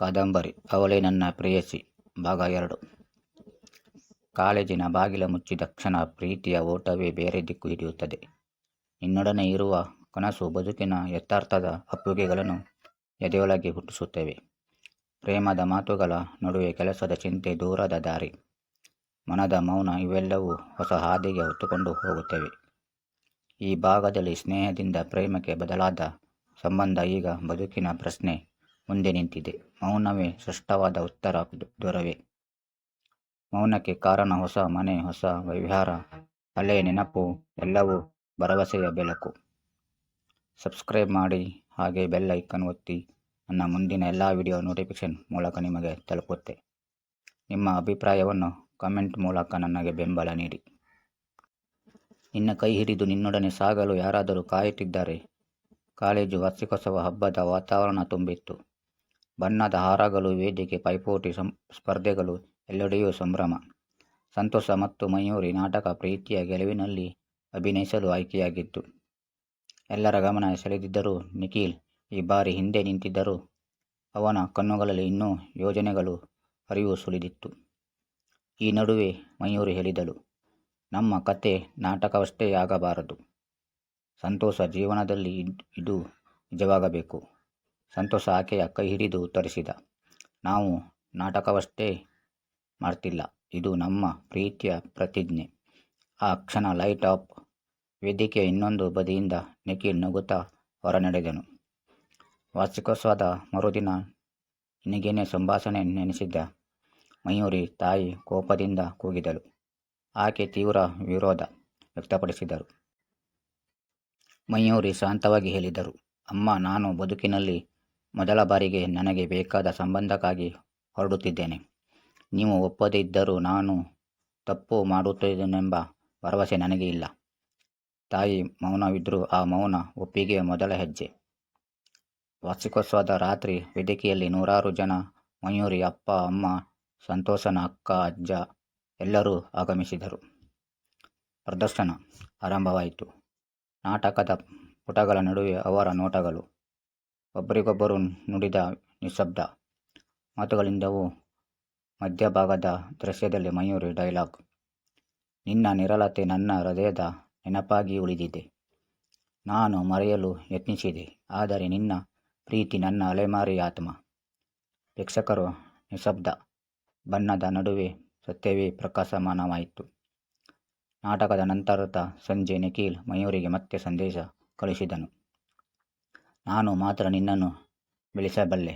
ಕಾದಂಬರಿ, ಅವಳೇ ನನ್ನ ಪ್ರೇಯಸಿ. ಭಾಗ ಎರಡು. ಕಾಲೇಜಿನ ಬಾಗಿಲ ಮುಚ್ಚಿದ ಕ್ಷಣ ಪ್ರೀತಿಯ ಓಟವೇ ಬೇರೆ ದಿಕ್ಕು ಹಿಡಿಯುತ್ತದೆ. ನಿನ್ನೊಡನೆ ಇರುವ ಕನಸು ಬದುಕಿನ ಯಥಾರ್ಥದ ಅಪ್ಪುಗೆಗಳನ್ನು ಎದೆಯೊಳಗೆ ಹುಟ್ಟಿಸುತ್ತೇವೆ. ಪ್ರೇಮದ ಮಾತುಗಳ ನಡುವೆ ಕೆಲಸದ ಚಿಂತೆ ದೂರದ ದಾರಿ. ಮನದ ಮೌನ ಇವೆಲ್ಲವೂ ಹೊಸ ಹಾದಿಗೆ ಹೊತ್ತುಕೊಂಡು ಹೋಗುತ್ತವೆ. ಈ ಭಾಗದಲ್ಲಿ ಸ್ನೇಹದಿಂದ ಪ್ರೇಮಕ್ಕೆ ಬದಲಾದ ಸಂಬಂಧ ಈಗ ಬದುಕಿನ ಪ್ರಶ್ನೆ. ಮುಂದೆ ನಿಂತಿದೆ. ಮೌನವೇ ಸ್ಪಷ್ಟವಾದ ಉತ್ತರ ದೊರವೆ. ಮೌನಕ್ಕೆ ಕಾರಣ ಹೊಸ ಮನೆ, ಹೊಸ ವ್ಯವಹಾರ, ಹಳೆಯ ನೆನಪು, ಎಲ್ಲವೂ ಭರವಸೆಯ ಬೆಳಕು. ಸಬ್ಸ್ಕ್ರೈಬ್ ಮಾಡಿ, ಹಾಗೆ ಬೆಲ್ ಐಕನ್ ಒತ್ತಿ, ನನ್ನ ಮುಂದಿನ ಎಲ್ಲ ವಿಡಿಯೋ ನೋಟಿಫಿಕೇಶನ್ ಮೂಲಕ ನಿಮಗೆ ತಲುಪುತ್ತೆ. ನಿಮ್ಮ ಅಭಿಪ್ರಾಯವನ್ನು ಕಮೆಂಟ್ ಮೂಲಕ ನನಗೆ ಬೆಂಬಲ ನೀಡಿ. ನಿನ್ನ ಕೈ ಹಿಡಿದು ನಿನ್ನೊಡನೆ ಸಾಗಲು ಯಾರಾದರೂ ಕಾಯುತ್ತಿದ್ದಾರೆ? ಕಾಲೇಜು ವಾರ್ಷಿಕೋತ್ಸವ ಹಬ್ಬದ ವಾತಾವರಣ ತುಂಬಿತ್ತು. ಬಣ್ಣದ ಹಾರಗಳು, ವೇದಿಕೆ, ಪೈಪೋಟಿ ಸ್ಪರ್ಧೆಗಳು ಎಲ್ಲೆಡೆಯೂ ಸಂಭ್ರಮ, ಸಂತೋಷ ಮತ್ತು ಮಯೂರಿ ನಾಟಕ ಪ್ರೀತಿಯ ಗೆಲುವಿನಲ್ಲಿ ಅಭಿನಯಿಸಲು ಆಯ್ಕೆಯಾಗಿತ್ತು. ಎಲ್ಲರ ಗಮನ ಸೆಳೆದಿದ್ದರೂ ನಿಖಿಲ್ ಈ ಬಾರಿ ಹಿಂದೆ ನಿಂತಿದ್ದರೂ ಅವನ ಕಣ್ಣುಗಳಲ್ಲಿ ಇನ್ನೂ ಯೋಜನೆಗಳು ಅರಿವು ಸುಳಿದಿತ್ತು. ಈ ನಡುವೆ ಮಯೂರಿ ಹೇಳಿದಳು, ನಮ್ಮ ಕತೆ ನಾಟಕವಷ್ಟೇ ಆಗಬಾರದು. ಸಂತೋಷ ಜೀವನದಲ್ಲಿ ಇದು ನಿಜವಾಗಬೇಕು. ಸಂತೋಷ ಆಕೆಯ ಕೈ ಹಿಡಿದು ಉತ್ತರಿಸಿದ. ನಾವು ನಾಟಕವಷ್ಟೇ ಮಾಡ್ತಿಲ್ಲ. ಇದು ನಮ್ಮ ಪ್ರೀತಿಯ ಪ್ರತಿಜ್ಞೆ. ಆ ಕ್ಷಣ ಲೈಟ್ ಆಫ್ ವೇದಿಕೆಯ ಇನ್ನೊಂದು ಬದಿಯಿಂದ ನಿಖಿಲ್ ನಗುತ್ತಾ ಹೊರನಡೆದನು. ವಾರ್ಷಿಕೋತ್ಸವದ ಮರುದಿನ ನಿನಗೇನೆ ಸಂಭಾಷಣೆ ನೆನೆಸಿದ್ದ ಮಯೂರಿ ತಾಯಿ ಕೋಪದಿಂದ ಕೂಗಿದಳು. ಆಕೆ ತೀವ್ರ ವಿರೋಧ ವ್ಯಕ್ತಪಡಿಸಿದರು. ಮಯೂರಿ ಶಾಂತವಾಗಿ ಹೇಳಿದರು. ಅಮ್ಮ, ನಾನು ಬದುಕಿನಲ್ಲಿ ಮೊದಲ ಬಾರಿಗೆ ನನಗೆ ಬೇಕಾದ ಸಂಬಂಧಕ್ಕಾಗಿ ಹೊರಡುತ್ತಿದ್ದೇನೆ. ನೀವು ಒಪ್ಪದೇ ಇದ್ದರೂ ನಾನು ತಪ್ಪು ಮಾಡುತ್ತಿದ್ದೇನೆಂಬ ಭರವಸೆ ನನಗೆ ಇಲ್ಲ. ತಾಯಿ ಮೌನವಿದ್ದರೂ ಆ ಮೌನ ಒಪ್ಪಿಗೆಯ ಮೊದಲ ಹೆಜ್ಜೆ. ವಾರ್ಷಿಕೋತ್ಸವದ ರಾತ್ರಿ ವೇದಿಕೆಯಲ್ಲಿ ನೂರಾರು ಜನ ಮಯೂರಿ, ಅಪ್ಪ, ಅಮ್ಮ, ಸಂತೋಷನ ಅಕ್ಕ, ಅಜ್ಜ ಎಲ್ಲರೂ ಆಗಮಿಸಿದರು. ಪ್ರದರ್ಶನ ಆರಂಭವಾಯಿತು. ನಾಟಕದ ಪುಟಗಳ ನಡುವೆ ಅವರ ನೋಟಗಳು. ಒಬ್ಬರಿಗೊಬ್ಬರು ನುಡಿದ ನಿಶ್ಶಬ್ದ ಮಾತುಗಳಿಂದವು ಮಧ್ಯಭಾಗದ ದೃಶ್ಯದಲ್ಲಿ ಮಯೂರಿ ಡೈಲಾಗ್, ನಿನ್ನ ನಿರಳತೆ ನನ್ನ ಹೃದಯದ ನೆನಪಾಗಿ ಉಳಿದಿದೆ. ನಾನು ಮರೆಯಲು ಯತ್ನಿಸಿದೆ, ಆದರೆ ನಿನ್ನ ಪ್ರೀತಿ ನನ್ನ ಅಲೆಮಾರಿ ಆತ್ಮ. ಪ್ರೇಕ್ಷಕರು ನಿಶಬ್ದ ಬಣ್ಣದ ನಡುವೆ ಸತ್ಯವೇ ಪ್ರಕಾಶಮಾನವಾಯಿತು. ನಾಟಕದ ನಂತರದ ಸಂಜೆ ನಿಖಿಲ್ ಮಯೂರಿಗೆ ಮತ್ತೆ ಸಂದೇಶ ಕಳಿಸಿದನು. ನಾನು ಮಾತ್ರ ನಿನ್ನನ್ನು ಬೆಳೆಸಬಲ್ಲೆ.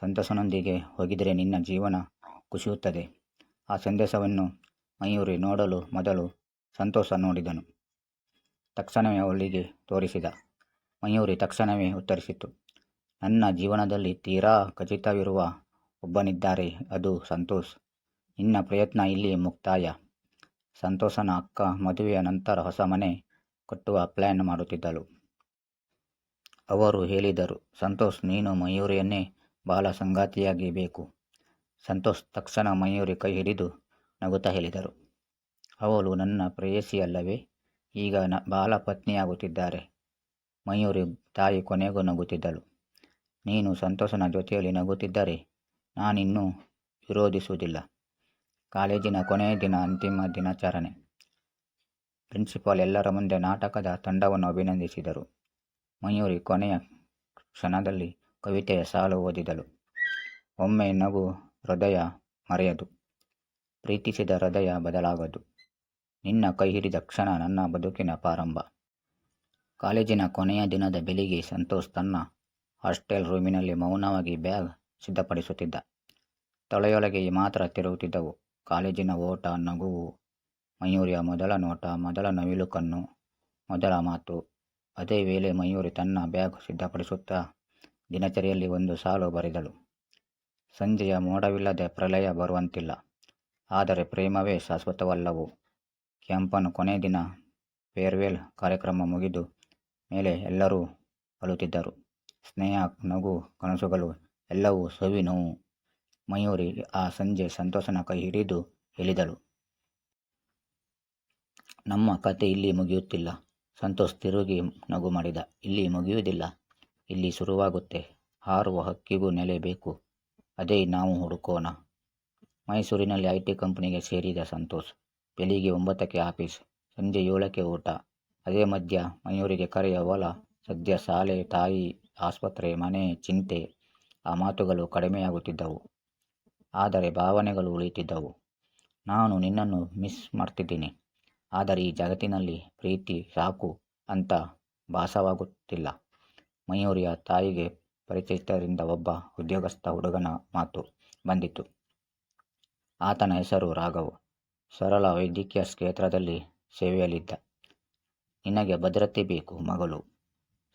ಸಂತಸನೊಂದಿಗೆ ಹೋಗಿದರೆ ನಿನ್ನ ಜೀವನ ಕುಸಿಯುತ್ತದೆ. ಆ ಸಂದೇಶವನ್ನು ಮಯೂರಿ ನೋಡಲು ಮೊದಲು ಸಂತೋಷ ನೋಡಿದನು. ತಕ್ಷಣವೇ ಅವಳಿಗೆ ತೋರಿಸಿದ. ಮಯೂರಿ ತಕ್ಷಣವೇ ಉತ್ತರಿಸಿತು. ನನ್ನ ಜೀವನದಲ್ಲಿ ತೀರಾ ಖಚಿತವಿರುವ ಒಬ್ಬನಿದ್ದಾರೆ. ಅದು ಸಂತೋಷ್. ನಿನ್ನ ಪ್ರಯತ್ನ ಇಲ್ಲಿ ಮುಕ್ತಾಯ. ಸಂತೋಷನ ಅಕ್ಕ ಮದುವೆಯ ನಂತರ ಹೊಸ ಮನೆ ಕಟ್ಟುವ ಪ್ಲ್ಯಾನ್ ಮಾಡುತ್ತಿದ್ದಳು. ಅವರು ಹೇಳಿದರು, ಸಂತೋಷ್, ನೀನು ಮಯೂರಿಯನ್ನೇ ಬಾಲ ಸಂಗಾತಿಯಾಗಿ ಬೇಕು ಸಂತೋಷ್ ತಕ್ಷಣ ಮಯೂರಿ ಕೈ ಹಿಡಿದು ನಗುತ್ತಾ ಹೇಳಿದರು, ಅವಳು ನನ್ನ ಪ್ರೇಯಸಿಯಲ್ಲವೇ, ಈಗ ನ, ಬಾಲ ಪತ್ನಿಯಾಗುತ್ತಿದ್ದಾರೆ. ಮಯೂರಿ ತಾಯಿ ಕೊನೆಗೂ ನಗುತ್ತಿದ್ದಳು, ನೀನು ಸಂತೋಷನ ಜೊತೆಯಲ್ಲಿ ನಗುತ್ತಿದ್ದರೆ ನಾನಿನ್ನೂ ವಿರೋಧಿಸುವುದಿಲ್ಲ. ಕಾಲೇಜಿನ ಕೊನೆಯ ದಿನ, ಅಂತಿಮ ದಿನಾಚರಣೆ. ಪ್ರಿನ್ಸಿಪಾಲ್ ಎಲ್ಲರ ಮುಂದೆ ನಾಟಕದ ತಂಡವನ್ನು ಅಭಿನಂದಿಸಿದರು. ಮಯೂರಿ ಕೊನೆಯ ಕ್ಷಣದಲ್ಲಿ ಕವಿತೆಯ ಸಾಲು ಓದಿದಳು. ಒಮ್ಮೆ ನಗು ಹೃದಯ ಮರೆಯದು. ಪ್ರೀತಿಸಿದ ಹೃದಯ ಬದಲಾಗದು. ನಿನ್ನ ಕೈ ಹಿಡಿದ ಕ್ಷಣ ನನ್ನ ಬದುಕಿನ ಪ್ರಾರಂಭ. ಕಾಲೇಜಿನ ಕೊನೆಯ ದಿನದ ಬೆಳಿಗ್ಗೆ ಸಂತೋಷ್ ತನ್ನ ಹಾಸ್ಟೆಲ್ ರೂಮಿನಲ್ಲಿ ಮೌನವಾಗಿ ಬ್ಯಾಗ್ ಸಿದ್ಧಪಡಿಸುತ್ತಿದ್ದ. ತೊಳೆಯೊಳಗೆ ಮಾತ್ರ ತಿರುಗುತ್ತಿದ್ದವು. ಕಾಲೇಜಿನ ಓಟ, ನಗುವು, ಮಯೂರಿಯ ಮೊದಲ ನೋಟ, ಮೊದಲ ನವಿಲು ಕಣ್ಣು ಮೊದಲ ಮಾತು ಅದೇ ವೇಳೆ ಮಯೂರಿ ತನ್ನ ಬ್ಯಾಗ್ ಸಿದ್ಧಪಡಿಸುತ್ತಾ ದಿನಚರಿಯಲ್ಲಿ ಒಂದು ಸಾಲು ಬರೆದಳು. ಸಂಜೆಯ ಮೋಡವಿಲ್ಲದೆ ಪ್ರಳಯ ಬರುವಂತಿಲ್ಲ. ಆದರೆ ಪ್ರೇಮವೇ ಶಾಶ್ವತವಲ್ಲವು? ಕ್ಯಾಂಪನ್ ಕೊನೆ ದಿನ ಫೇರ್ವೆಲ್ ಕಾರ್ಯಕ್ರಮ ಮುಗಿದು ಮೇಲೆ ಎಲ್ಲರೂ ಅಳುತ್ತಿದ್ದರು. ಸ್ನೇಹ, ನಗು, ಕನಸುಗಳು ಎಲ್ಲವೂ ಸವಿ ಮಯೂರಿ ಆ ಸಂಜೆ ಸಂತೋಷನ ಕೈ ಹಿಡಿದು ಹೇಳಿದಳು. ನಮ್ಮ ಕತೆ ಇಲ್ಲಿ ಮುಗಿಯುತ್ತಿಲ್ಲ. ಸಂತೋಷ್ ತಿರುಗಿ ನಗು ಮಾಡಿದ. ಇಲ್ಲಿ ಮುಗಿಯುವುದಿಲ್ಲ. ಇಲ್ಲಿ ಶುರುವಾಗುತ್ತೆ. ಹಾರುವ ಹಕ್ಕಿಗೂ ನೆಲೆ ಬೇಕು. ಅದೇ ನಾವು ಹುಡುಕೋಣ. ಮೈಸೂರಿನಲ್ಲಿ ಐ ಟಿ ಕಂಪನಿಗೆ ಸೇರಿದ ಸಂತೋಷ್. ಬೆಳಿಗ್ಗೆ ಒಂಬತ್ತಕ್ಕೆ ಆಫೀಸ್, ಸಂಜೆ ಏಳಕ್ಕೆ ಊಟ. ಅದೇ ಮಧ್ಯ ಮಯೂರಿಗೆ ಕರೆಯ ಒಲ ಸದ್ಯ ಶಾಲೆ, ತಾಯಿ, ಆಸ್ಪತ್ರೆ, ಮನೆ, ಚಿಂತೆ. ಆ ಮಾತುಗಳು ಕಡಿಮೆಯಾಗುತ್ತಿದ್ದವು. ಆದರೆ ಭಾವನೆಗಳು ಉಳಿಯುತ್ತಿದ್ದವು. ನಾನು ನಿನ್ನನ್ನು ಮಿಸ್ ಮಾಡ್ತಿದ್ದೀನಿ. ಆದರೆ ಈ ಜಗತ್ತಿನಲ್ಲಿ ಪ್ರೀತಿ ಸಾಕು ಅಂತ ಭಾಸವಾಗುತ್ತಿಲ್ಲ. ಮಯೂರಿಯ ತಾಯಿಗೆ ಪರಿಚಿತರಿಂದ ಒಬ್ಬ ಉದ್ಯೋಗಸ್ಥ ಹುಡುಗನ ಮಾತು ಬಂದಿತು. ಆತನ ಹೆಸರು ರಾಘವ್. ಸರಳ ವೈದ್ಯಕೀಯ ಕ್ಷೇತ್ರದಲ್ಲಿ ಸೇವೆಯಲ್ಲಿದ್ದ. ನಿನಗೆ ಭದ್ರತೆ ಬೇಕು, ಮಗಳು.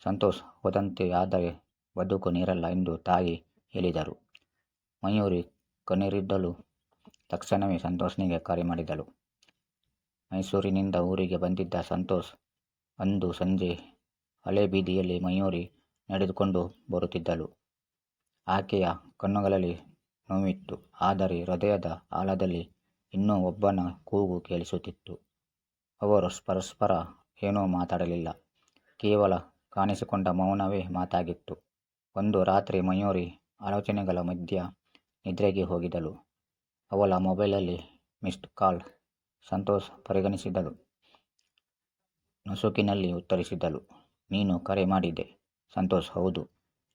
ಸಂತೋಷ್ ಹೋದಂತೆ ಆದರೆ ಬದುಕು ನೀರಲ್ಲ ಎಂದು ತಾಯಿ ಹೇಳಿದರು. ಮಯೂರಿ ಕಣ್ಣೀರಿದ್ದಲು ತಕ್ಷಣವೇ ಸಂತೋಷ್ನಿಗೆ ಕರೆ ಮಾಡಿದಳು. ಮೈಸೂರಿನಿಂದ ಊರಿಗೆ ಬಂದಿದ್ದ ಸಂತೋಷ್ ಅಂದು ಸಂಜೆ ಹಳೆ ಬೀದಿಯಲ್ಲಿ ಮಯೂರಿ ನಡೆದುಕೊಂಡು ಬರುತ್ತಿದ್ದಳು. ಆಕೆಯ ಕಣ್ಣುಗಳಲ್ಲಿ ನೋವಿತ್ತು, ಆದರೆ ಹೃದಯದ ಆಳದಲ್ಲಿ ಇನ್ನೂ ಒಬ್ಬನ ಕೂಗು ಕೇಳಿಸುತ್ತಿತ್ತು. ಅವರು ಪರಸ್ಪರ ಏನೂ ಮಾತಾಡಲಿಲ್ಲ, ಕೇವಲ ಕಾಣಿಸಿಕೊಂಡ ಮೌನವೇ ಮಾತಾಗಿತ್ತು. ಒಂದು ರಾತ್ರಿ ಮಯೂರಿ ಆಲೋಚನೆಗಳ ಮಧ್ಯ ನಿದ್ರೆಗೆ ಹೋಗಿದಳು ಅವಳ ಮೊಬೈಲಲ್ಲಿ ಮಿಸ್ಡ್ ಕಾಲ್ ಸಂತೋಷ್ ಪರಿಗಣಿಸಿದಳು. ನಸುಕಿನಲ್ಲಿ ಉತ್ತರಿಸಿದಳು, ನೀನು ಕರೆ ಮಾಡಿದೆ ಸಂತೋಷ್, ಹೌದು.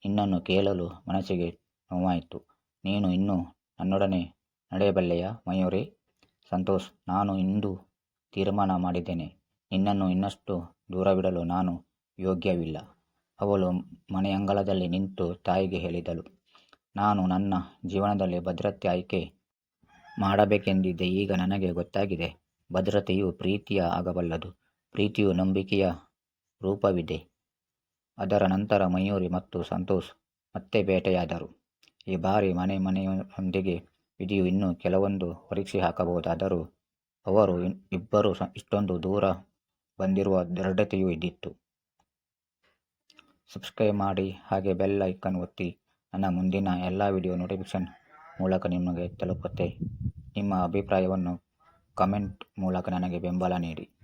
ನಿನ್ನನ್ನು ಕೇಳಲು ಮನಸ್ಸಿಗೆ ನೋವಾಯಿತು. ನೀನು ಇನ್ನೂ ನನ್ನೊಡನೆ ನಡೆಯಬಲ್ಲೆಯ, ಮಯೂರಿ? ಸಂತೋಷ್, ನಾನು ಇಂದು ತೀರ್ಮಾನ ಮಾಡಿದ್ದೇನೆ. ನಿನ್ನನ್ನು ಇನ್ನಷ್ಟು ದೂರವಿಡಲು ನಾನು ಯೋಗ್ಯವಿಲ್ಲ. ಅವಳು ಮನೆಯಂಗಳದಲ್ಲಿ ನಿಂತು ತಾಯಿಗೆ ಹೇಳಿದಳು, ನಾನು ನನ್ನ ಜೀವನದಲ್ಲಿ ಭದ್ರತೆ ಆಯ್ಕೆ ಮಾಡಬೇಕೆಂದಿದ್ದೆ. ಈಗ ನನಗೆ ಗೊತ್ತಾಗಿದೆ. ಭದ್ರತೆಯು ಪ್ರೀತಿಯ ಆಗಬಲ್ಲದು, ಪ್ರೀತಿಯು ನಂಬಿಕೆಯ ರೂಪವಿದೆ. ಅದರ ನಂತರ ಮಯೂರಿ ಮತ್ತು ಸಂತೋಷ್ ಮತ್ತೆ ಬೇಟೆಯಾದರು. ಈ ಬಾರಿ ಮನೆ ಮನೆಯೊಂದಿಗೆ ವಿಧಿಯು ಇನ್ನೂ ಕೆಲವೊಂದು ಪರೀಕ್ಷೆ ಹಾಕಬಹುದಾದರೂ ಅವರು ಇಬ್ಬರು ಇಷ್ಟೊಂದು ದೂರ ಬಂದಿರುವ ದೃಢತೆಯೂ ಇದ್ದಿತ್ತು. ಸಬ್ಸ್ಕ್ರೈಬ್ ಮಾಡಿ ಹಾಗೆ ಬೆಲ್ ಐಕನ್ ಒತ್ತಿ. ನನ್ನ ಮುಂದಿನ ಎಲ್ಲ ವಿಡಿಯೋ ನೋಟಿಫಿಕೇಷನ್ ಮೂಲಕ ನಿಮಗೆ ತಲುಪುತ್ತೆ. ನಿಮ್ಮ ಅಭಿಪ್ರಾಯವನ್ನು ಕಮೆಂಟ್ ಮೂಲಕ ನನಗೆ ಬೆಂಬಲ ನೀಡಿ.